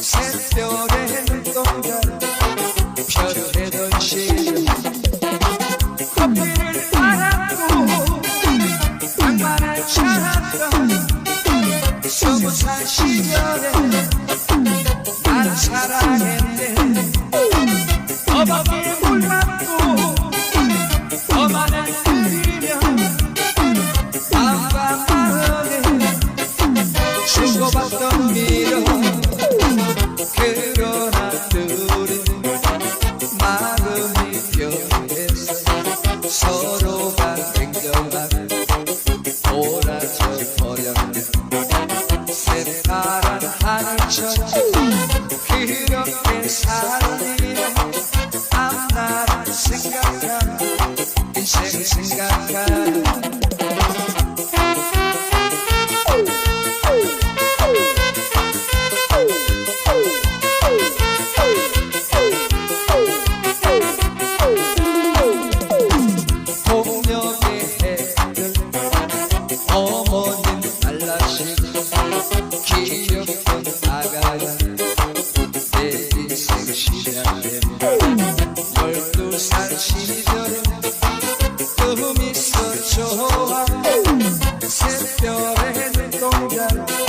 새별의 눈동자 펼치던 시절 커피를 알았고 낭만을 시절에 she does. Tu mi socciola, se fiore non già.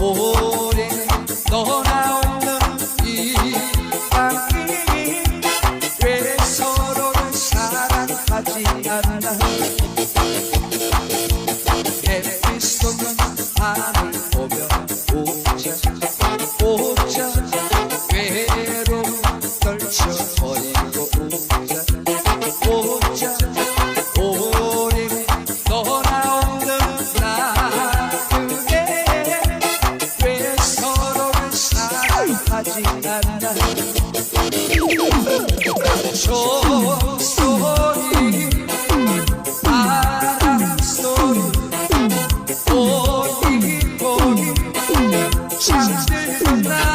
Ore, dona. girada. Choro, sorri, para, sorri, corre, corre, já te encontrar.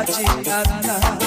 하지 않나?